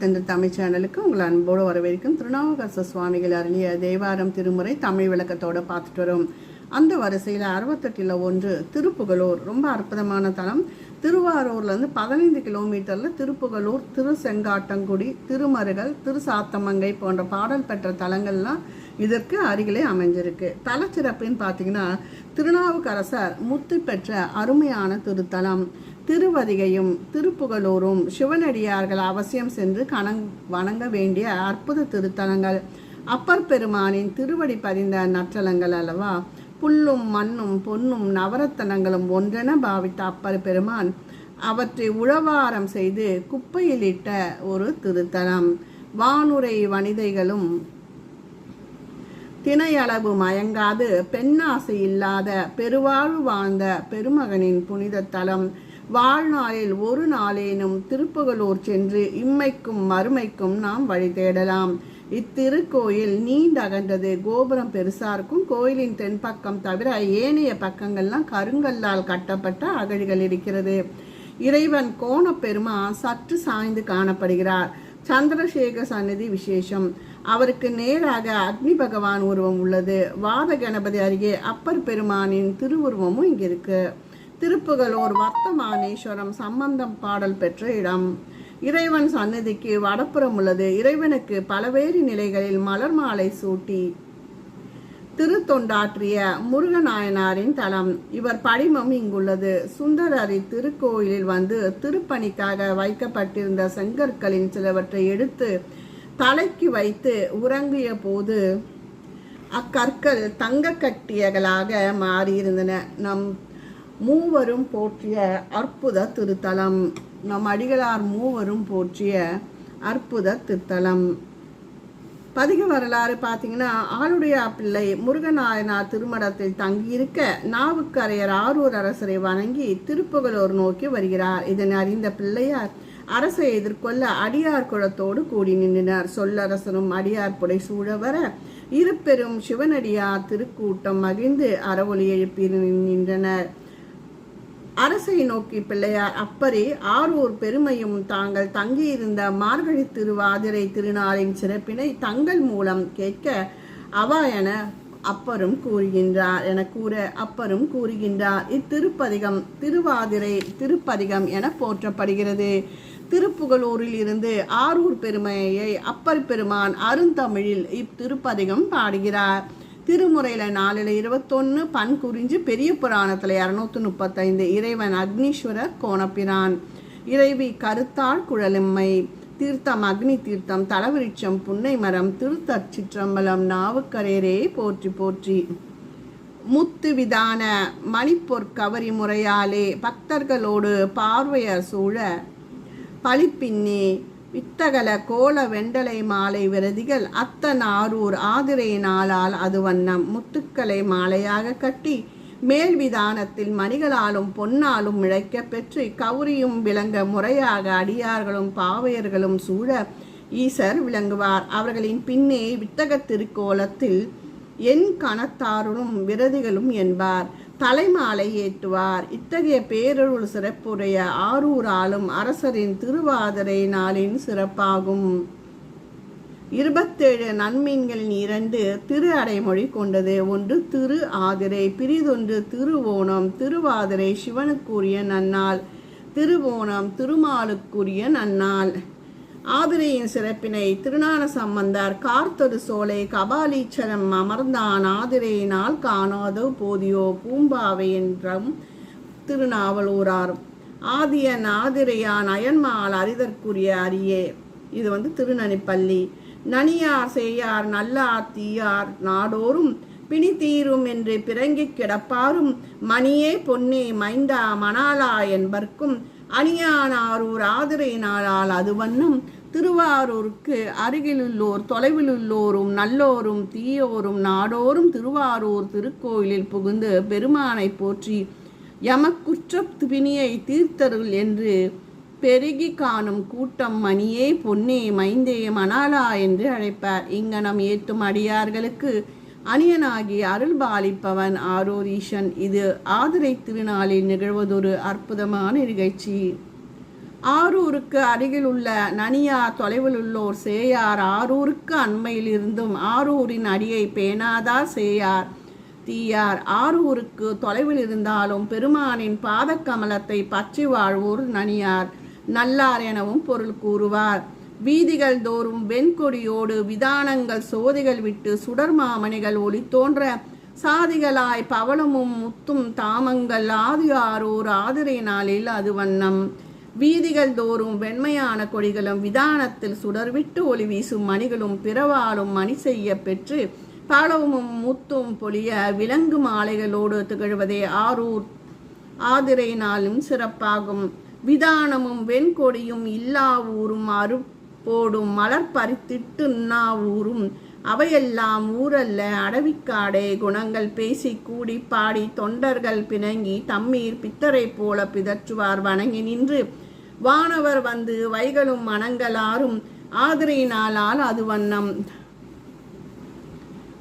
தந்த தமிழ் சேனலுக்கு உங்களை அன்போடு வரவேற்கும் திருநாவுக்கரச சுவாமிகள் அருளிய தேவாரம் திருமுறை தமிழ் விளக்கத்தோடு பார்த்துட்டு வரும். அந்த வரிசையில் அறுபத்தெட்டில் ஒன்று திருப்புகலூர் ரொம்ப அற்புதமான தலம். திருவாரூர்லேருந்து பதினைந்து கிலோமீட்டரில் திருப்புகலூர் திருசெங்காட்டங்குடி திருமருகல் திருசாத்தமங்கை போன்ற பாடல் பெற்ற தலங்கள்லாம் இதற்கு அருகிலே அமைஞ்சிருக்கு. தலச்சிறப்புன்னு பார்த்தீங்கன்னா திருநாவுக்கரசர் முத்து பெற்ற அருமையான திருத்தலம். திருவதிகையும் திருப்புகலூரும் சிவனடியார்கள் அவசியம் சென்று கணங் வணங்க வேண்டிய அற்புத திருத்தலங்கள். அப்பர் பெருமானின் திருவடி பதிந்த நற்றலங்கள் அல்லவா? புல்லும் மண்ணும் பொன்னும் நவரத்தனங்களும் ஒன்றென பாவித்த அப்பர் பெருமான் அவற்றை உழவாரம் செய்து குப்பையிலிட்ட ஒரு திருத்தலம். வானுரை வனிதைகளும் திணையளவு மயங்காது பெண்ணாசை இல்லாத பெருவாழ்வு வாழ்ந்த பெருமகனின் புனித தலம். வாழ்நாளில் ஒரு நாளேனும் திருப்புகலூர் சென்று இம்மைக்கும் மறுமைக்கும் நாம் வழி தேடலாம். இத்திருக்கோயில் நீண்டகன்றது கோபுரம் பெருசாருக்கும் கோயிலின் தென்பக்கம் தவிர ஏனைய பக்கங்கள்லாம் கருங்கல்லால் கட்டப்பட்ட அகழிகள் இருக்கிறது. இறைவன் கோணப்பெருமா சற்று சாய்ந்து காணப்படுகிறார். சந்திரசேகர் சந்நிதி விசேஷம். அவருக்கு நேராக அக்னி பகவான் உருவம் உள்ளது. வாத கணபதி அருகே அப்பர் பெருமானின் திருவுருவமும் இங்க இருக்கு திருப்புகளூர் வர்த்தமானேஸ்வரம் சம்பந்தம் பாடல் பெற்ற இடம். இறைவன் சன்னதிக்கு வடப்புறம் உள்ளது இறைவனுக்கு பலவேறு நிலைகளில் மலர் மாலை சூட்டி திருத்தொண்டாற்றிய முருகநாயனாரின் தலம். இவர் படிமம் இங்குள்ளது. சுந்தரரி திருக்கோயிலில் வந்து திருப்பணிக்காக வைக்கப்பட்டிருந்த செங்கற்களின் சிலவற்றை எடுத்து தலைக்கு வைத்து உறங்கிய போது அக்கற்கள் தங்க கட்டியகளாக மாறியிருந்தன. நம் மூவரும் போற்றிய அற்புத திருத்தலம். நம் அடிகளார் மூவரும் போற்றிய அற்புத திருத்தலம். பதிக வரலாறு பார்த்தீங்கன்னா ஆளுடைய பிள்ளை முருகநாயனார் திருமணத்தில் தங்கியிருக்க நாவுக்கரையர் ஆரூர் அரசரை வணங்கி திருப்புகலூர் நோக்கி வருகிறார். இதனை அறிந்த பிள்ளையார் அரசை எதிர்கொள்ள அடியார் குளத்தோடு கூடி நின்றனர். சொல்லரசனும் அடியார் புடை சூழ வர இருப்பெரும் சிவனடியார் திருக்கூட்டம் மகிழ்ந்து அறவொலி எழுப்பி நின்றனர். அரசை நோக்கி பிள்ளையார் அப்பரே ஆரூர் பெருமையும் தாங்கள் தங்கியிருந்த மார்கழி திருவாதிரை திருநாளின் சிறப்பினை தங்கள் மூலம் கேட்க அவா என அப்பரும் கூறுகின்றார் என கூற அப்பரும் கூறுகின்றார். இத்திருப்பதிகம் திருவாதிரை திருப்பதிகம் என போற்றப்படுகிறது. திருப்புகலூரில் இருந்து ஆரூர் பெருமையை அப்பர் பெருமான் அருந்தமிழில் இத்திருப்பதிகம் பாடுகிறார். திருமுறையில் நாலில் இருபத்தொன்று பண் குறிஞ்சு பெரிய புராணத்தில் இரநூத்தி முப்பத்தைந்து இறைவன் அக்னீஸ்வரர் கோணப்பிரான். இறைவி கருத்தாள் குழலிம்மை தீர்த்தம் அக்னி தீர்த்தம் தலவிருட்சம் புன்னை மரம் திருத்தச்சிற்றம்பலம் நாவுக்கரேரே போற்றி போற்றி. முத்து விதான மணிப்பொற்கவரி முறையாலே பக்தர்களோடு பார்வையர் சூழ பழிப்பின்னே வித்தகல கோல வெண்டலை மாலை விரதிகள் அத்தன் ஆரூர் ஆதிரை நாளால் அது வண்ணம் முத்துக்களை மாலையாக கட்டி மேல் விதானத்தில் மணிகளாலும் பொன்னாலும் இழைக்க பெற்று கௌரியும் விளங்க முறையாக அடியார்களும் பாவையர்களும் சூழ ஈசர் விளங்குவார். அவர்களின் பின்னே வித்தக திருக்கோலத்தில் என் கணத்தாருளும் விரதிகளும் என்பார். தலைமாலை ஏற்றுவார் இத்தகைய பேரருள் சிறப்புடைய ஆரூராலும் அரசரின் திருவாதிரை நாளின் சிறப்பாகும். இருபத்தேழு நன்மீன்களின் இரண்டு திரு அடைமொழி கொண்டது. ஒன்று திரு ஆதிரை பிரிதொன்று திருவோணம் திருவாதிரை சிவனுக்குரிய நன்னாள் திருவோணம் திருமாலுக்குரிய நன்னாள். ஆதிரையின் சிறப்பினை திருநான சம்பந்தர் கார்த்தொரு சோலை கபாலீச்சரம் அமர்ந்தான் ஆதிரையினால் காணாதோ போதியோ பூம்பாவை என்றும் திருநாவலூரார். ஆதியன் ஆதிரையான் அயன்மால் அறிதற்குரிய அரியே. இது வந்து திருநனிப்பள்ளி நனியார் செய்யார் நல்லார் தீயார் நாடோறும் பிணி தீரும் என்று பிறங்கிக் கிடப்பாரும் மணியே பொன்னே மைந்தா மணாலா என்பர்க்கும் அணியானாரூர் ஒரு நாளால் அது வண்ணம் திருவாரூருக்கு அருகிலுள்ளோர் தொலைவிலுள்ளோரும் நல்லோரும் தீயோரும் நாடோறும் திருவாரூர் திருக்கோயிலில் புகுந்து பெருமானை போற்றி யமக்குற்ற பிணியை தீர்த்தருள் என்று பெருகி காணும் கூட்டம் மணியே பொன்னே மைந்தே மணாலா என்று அழைப்பார். இங்கனம் ஏற்றும் அடியார்களுக்கு அணியனாகி அருள் பாலிப்பவன் ஆரோரீஷன் இது ஆதிரை திருநாளில் நிகழ்வதொரு அற்புதமான நிகழ்ச்சி. ஆரூருக்கு அருகில் உள்ள நனியார் தொலைவில் உள்ளோர் சேயார் ஆரூருக்கு அண்மையில் இருந்தும் ஆரூரின் அடியை பேணாதார் சேயார். தீயார் ஆரூருக்கு தொலைவில் இருந்தாலும் பெருமானின் பாதக்கமலத்தை பற்றி வாழ்வோர் நனியார். நல்லார் எனவும் பொருள் கூறுவார். வீதிகள் தோறும் வெண்கொடியோடு விதானங்கள் சோதிகள் விட்டு சுடர் மாமணிகள் ஒளி தோன்ற சாதிகளாய் பவளமும் முத்தும் தாமங்கள் ஆதி ஆரூர் ஆதிரை நாளில் அது வண்ணம். வீதிகள் தோறும் வெண்மையான கொடிகளும் விதானத்தில் சுடர்விட்டு ஒளி வீசும் மணிகளும் பிறவாலும் மணி செய்ய பெற்று பழமும் முத்தும் பொழிய விலங்கு மாலைகளோடு திகழ்வதே ஆரூர் ஆதிரை நாளும் சிறப்பாகும். விதானமும் வெண்கொடியும் இல்லா ஊரும் போடும் மலர் பறித்திட்டு உண்ணா ஊரும் அவையெல்லாம் ஊரல்ல அடவிக்காடே குணங்கள் பேசி கூடி பாடி தொண்டர்கள் பிணங்கி தம்மீர் பித்தரை போல பிதற்றுவார் வணங்கி நின்று. வானவர் வந்து வைகளும் மனங்களாரும் ஆதரையினாலால் அது வண்ணம்.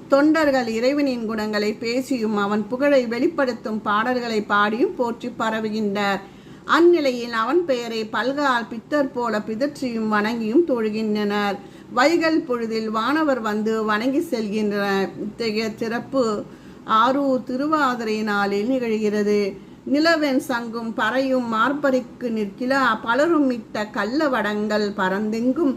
தொண்டர்கள் இறைவனின் குணங்களை பேசியும் அவன் புகழை வெளிப்படுத்தும் பாடல்களை பாடியும் போற்றி பரவுகின்றார். அந்நிலையில் அவன் பெயரை பல்கால் பித்தர் போல பிதற்றியும் வணங்கியும் தொழுகின்றனர். வைகள் பொழுதில் வானவர் வந்து வணங்கி செல்கின்றனர் இத்தகைய சிறப்பு ஆரூர் திருவாதிரை நாளில் நிகழ்கிறது. நிலவென் சங்கும் பறையும் மார்பரிக்கு நிற்கிலா பலரும் இட்ட கள்ள வடங்கள் பரந்தெங்கும்.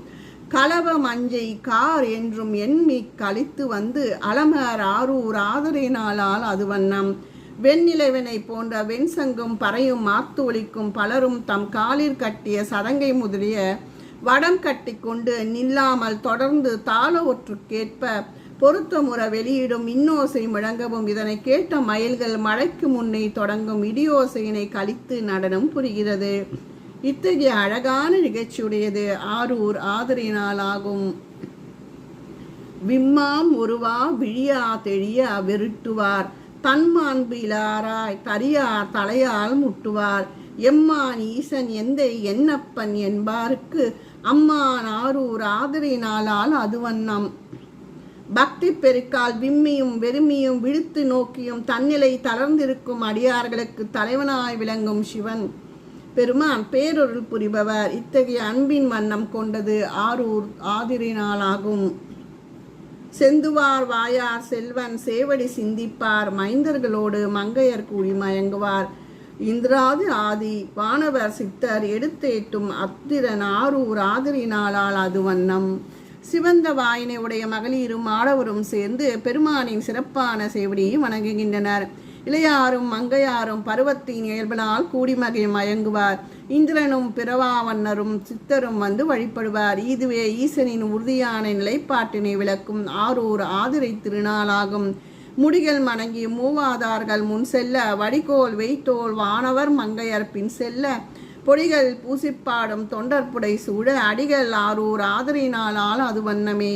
கலவ மஞ்சை கார் என்றும் எண்மி கழித்து வந்து அலமர் ஆரூர் ஆதரை நாளால் அது வண்ணம். வெண்ணிலவினை போன்ற வெண்சங்கும் பறையும் மாத்து ஒலிக்கும் பலரும் தம் காலில் கட்டிய சதங்கை முதலிய வடம் கட்டி கொண்டு நில்லாமல் தொடர்ந்து தாள ஒற்றுக்கேற்ப பொருத்தமுற வெளியிடும் இன்னோசை முழங்கவும் இதனை கேட்ட மயில்கள் மழைக்கு முன்னே தொடங்கும் இடியோசையினை கழித்து நடனம் புரிகிறது. இத்தகைய அழகான நிகழ்ச்சியுடையது ஆரூர் ஆதரினாலாகும். விம்மாம் ஒருவா விழியா தெழிய வெருட்டுவார். தன்மாண்பிலாராய் தரியார் தலையால் முட்டுவார். எம்மான் ஈசன் எந்தை என்னப்பன் என்பாருக்கு அம்மான் ஆரூர் ஆதரினாலால் அது வண்ணம் பக்தி பெருக்கால் விம்மியும் வெறுமியும் விழுத்து நோக்கியும் தன்னிலை தளர்ந்திருக்கும் அடியார்களுக்கு தலைவனாய் விளங்கும் சிவன். பெருமான் பேரொருள் புரிபவர். இத்தகைய அன்பின் வண்ணம் கொண்டது ஆரூர் ஆதிரினாலாகும். செந்துவார் வாயார் செல்வன் சேவடி சிந்திப்பார் மைந்தர்களோடு மங்கையர் கூடி மயங்குவார். இந்திராதி ஆதி வானவர் சித்தர் எடுத்தேட்டும் அத்திரன் ஆரூர் ஆதரினாலால் அது வண்ணம். சிவந்த வாயினை உடைய மகளிரும் ஆடவரும் சேர்ந்து பெருமானின் சிறப்பான சேவடியை வணங்குகின்றனர். இளையாரும் மங்கையாரும் பருவத்தின் இயல்பினால் கூடிமகை மயங்குவார். இந்திரனும் பிறவாவண்ணரும் சித்தரும் வந்து வழிபடுவார். இதுவே ஈசனின் உறுதியான நிலைப்பாட்டினை விளக்கும் ஆரூர் ஆதிரை திருநாளாகும். முடிகள் மணங்கி மூவாதார்கள் முன் செல்ல வடிகோல் வெய்த்தோல் வானவர் மங்கையர் பின் செல்ல பொடிகள் பூசிப்பாடும் தொண்டர்புடை சூழ அடிகள் ஆரூர் ஆதரினாலால் அது வண்ணமே.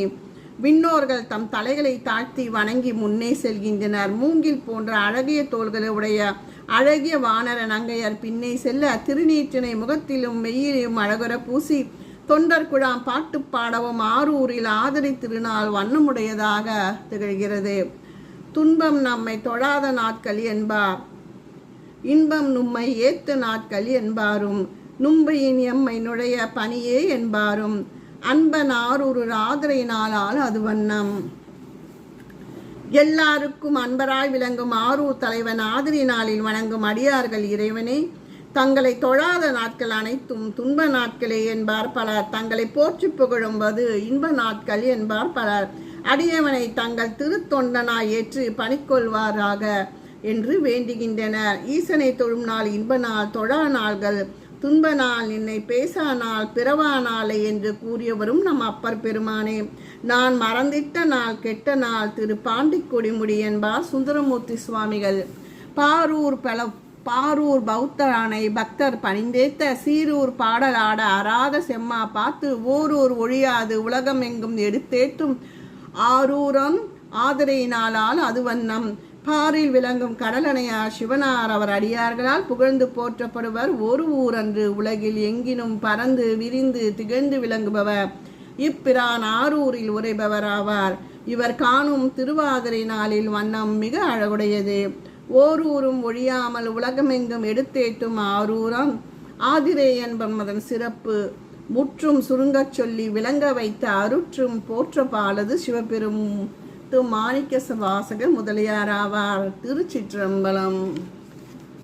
விண்ணோர்கள் தம் தலைகளை தாழ்த்தி வணங்கி முன்னே செல்கின்றனர். மூங்கில் போன்ற அழகிய தோள்களை உடைய அழகிய வானர நங்கையர் பின்னே செல்ல திருநீற்றினை முகத்திலும் மெய்யிலும் அழகுற பூசி தொண்டர் குழாம் பாட்டு பாடவும் ஆரூரில் ஆதரி திருநாள் வண்ணமுடையதாக திகழ்கிறது. துன்பம் நம்மை தொழாத நாட்கள் என்பார் இன்பம் நும்மை ஏத்த நாட்கள் என்பாரும். நும்பையின் எம்மை நுழைய பணியே என்பாரும். அன்பன் ஒரு ஆதரை நாளால் அது வண்ணம். எல்லாருக்கும் அன்பராய் விளங்கும் ஆரூர் தலைவன் ஆதிரி நாளில் வணங்கும் அடியார்கள் இறைவனே தங்களை தொழாத நாட்கள் அனைத்தும் துன்ப நாட்களே என்பார் பலர். தங்களை போற்றி புகழும்போது இன்ப நாட்கள் என்பார் பலர். அடியவனை தங்கள் திருத்தொண்டனாய் ஏற்று பணிக்கொள்வாராக என்று வேண்டுகின்றனர். ஈசனை தொழும் நாள் இன்ப நாள் தொழா நாள்கள் துன்ப நாள் என்னை பேசா நாள் பிறவா நாளை என்று கூறியவரும் நம் அப்பர் பெருமானே. நான் மறந்திட்ட நாள் கெட்ட நாள் திரு பாண்டிக்கொடிமுடி என்பார் சுந்தரமூர்த்தி சுவாமிகள். பாரூர் பல பாரூர் பௌத்தரானை பக்தர் பணிந்தேத்த சீரூர் பாடலாட அராத செம்மா பார்த்து ஓரூர் ஒழியாது உலகம் எங்கும் எடுத்தேற்றும் ஆரூரம் ஆதரையினாலால் அது வண்ணம். பாரில் விளங்கும் கடலணையார் சிவனார் அவர் அடியார்களால் புகழ்ந்து போற்றப்படுவர். ஒரு ஊரன்று உலகில் எங்கினும் பறந்து விரிந்து திகழ்ந்து விளங்குபவர். இப்பிரான் ஆரூரில் உரைபவர் ஆவார். இவர் காணும் திருவாதிரை நாளில் வண்ணம் மிக அழகுடையது. ஓரூரும் ஒழியாமல் உலகமெங்கும் எடுத்தேட்டும் ஆரூரம். ஆதிரே என்பம் அதன் சிறப்பு. முற்றும் சுருங்கச் சொல்லி விளங்க வைத்த அருற்றும் போற்ற பாலது சிவபெரும் முத்து மாணிக்க சுவாசக முதலியாராவார் திருச்சிற்றம்பலம்.